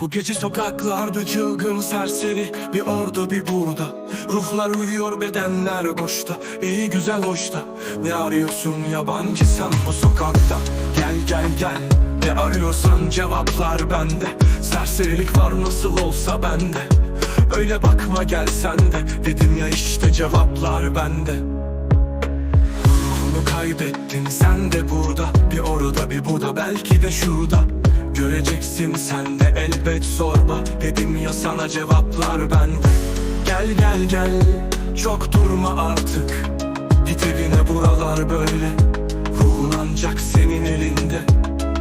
Bu gece sokaklarda çılgın serseri Bir orada bir burada Ruhlar uyuyor bedenler boşta. İyi güzel hoşta. Ne arıyorsun yabancı sen bu sokakta? Gel gel gel. Ne arıyorsan cevaplar bende. Serserilik var nasıl olsa bende. Öyle bakma gel sen de. Dedim ya işte cevaplar bende. Ruhunu kaybettin sen de burada. Bir orada bir burada belki de şurada Göreceksin sen de elbet sorma. Dedim ya sana cevaplar bende Gel gel gel. Çok durma artık. Git buralar böyle. Ruhun ancak senin elinde.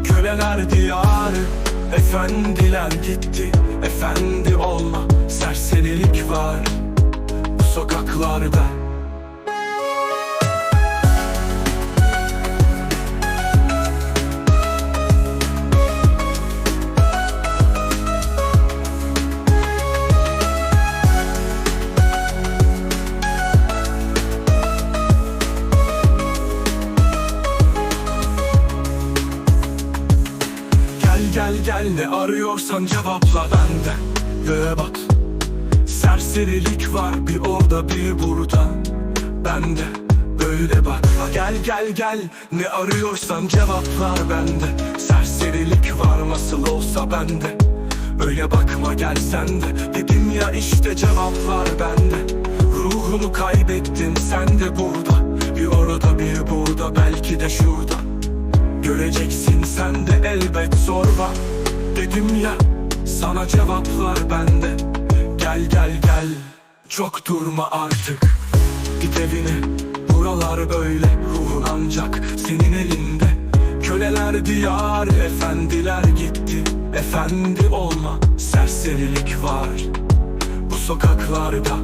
Köleler diyarı Efendiler gitti. Efendi olma Serserilik var. Bu sokaklarda Gel gel gel ne arıyorsan cevapla bende. Göğe bak. Serserilik var bir orada bir burada. Bende. Böyle bak. Gel gel gel ne arıyorsan cevaplar bende. Serserilik var nasıl olsa bende. Öyle bakma gel sen de. Dedim ya işte cevaplar bende. Ruhunu kaybettin sen de burada. Bir orada bir burada belki de şurada Göreceksin sen de elbet zorba. Dedim ya sana cevaplar bende. Gel gel gel. Çok durma artık. Git evine. Buralar böyle. Ruhun ancak senin elinde. Köleler diyar efendiler gitti. Efendi olma serserilik var. Bu sokaklarda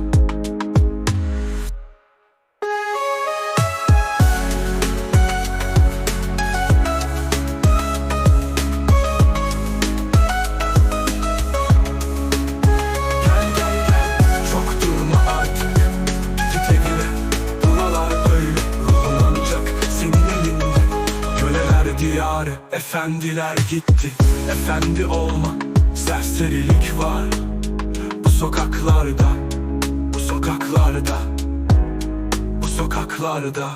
diyarı efendiler gitti. Efendi olma serserilik var. Bu sokaklarda Bu sokaklarda Bu sokaklarda